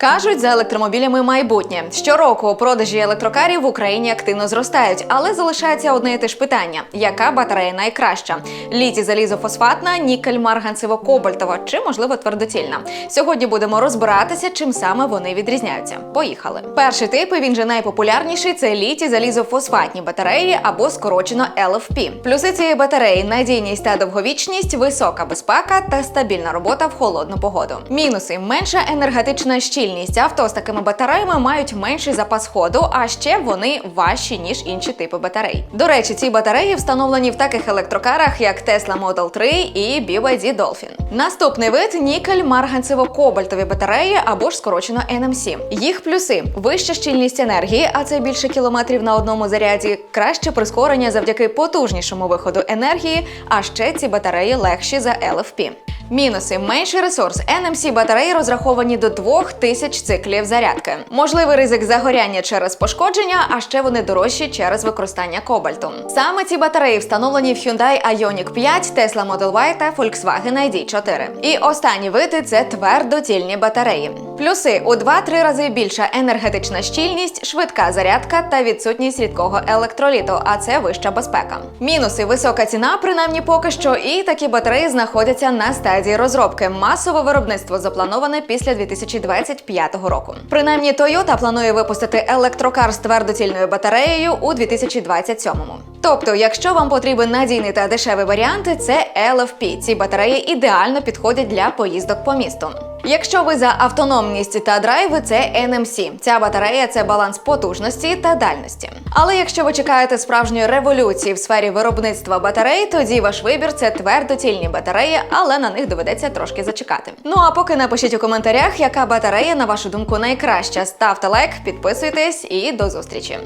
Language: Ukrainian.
Кажуть, за електромобілями майбутнє. Щороку продажі електрокарів в Україні активно зростають, але залишається одне і те ж питання: яка батарея найкраща? Літі залізофосфатна, нікель марганцево-кобальтова чи можливо твердотільна? Сьогодні будемо розбиратися, чим саме вони відрізняються. Поїхали. Перший тип, він же найпопулярніший, це літі залізофосфатні батареї або скорочено LFP. Плюси цієї батареї надійність та довговічність, висока безпека та стабільна робота в холодну погоду. Мінуси менша енергетична щільність. Авто з такими батареями мають менший запас ходу, а ще вони важчі ніж інші типи батарей. До речі, ці батареї встановлені в таких електрокарах, як Tesla Model 3 і BYD Dolphin. Наступний вид нікель марганцево-кобальтові батареї або ж скорочено NMC. Їх плюси: вища щільність енергії, а це більше кілометрів на одному заряді, краще прискорення завдяки потужнішому виходу енергії, а ще ці батареї легші за LFP. Мінуси менший ресурс. NMC батареї розраховані до 2000 циклів зарядки. Можливий ризик загоряння через пошкодження, а ще вони дорожчі через використання кобальту. Саме ці батареї встановлені в Hyundai Ioniq 5, Tesla Model Y та Volkswagen ID4. І останні види це твердотільні батареї. Плюси у 2-3 рази більша енергетична щільність, швидка зарядка та відсутність рідкого електроліту, а це вища безпека. Мінуси висока ціна, принаймні поки що, і такі батареї знаходяться на стадії розробки. Масове виробництво заплановане після 2025 року. Принаймні, Toyota планує випустити електрокар з твердотільною батареєю у 2027-му. Тобто, якщо вам потрібен надійний та дешевий варіант, це LFP. Ці батареї ідеально підходять для поїздок по місту. Якщо ви за автономність та драйв, це NMC. Ця батарея це баланс потужності та дальності. Але якщо ви чекаєте справжньої революції в сфері виробництва батарей, тоді ваш вибір це твердотільні батареї, але на них доведеться трошки зачекати. Ну а поки напишіть у коментарях, яка батарея, на вашу думку, найкраща. Ставте лайк, підписуйтесь і до зустрічі.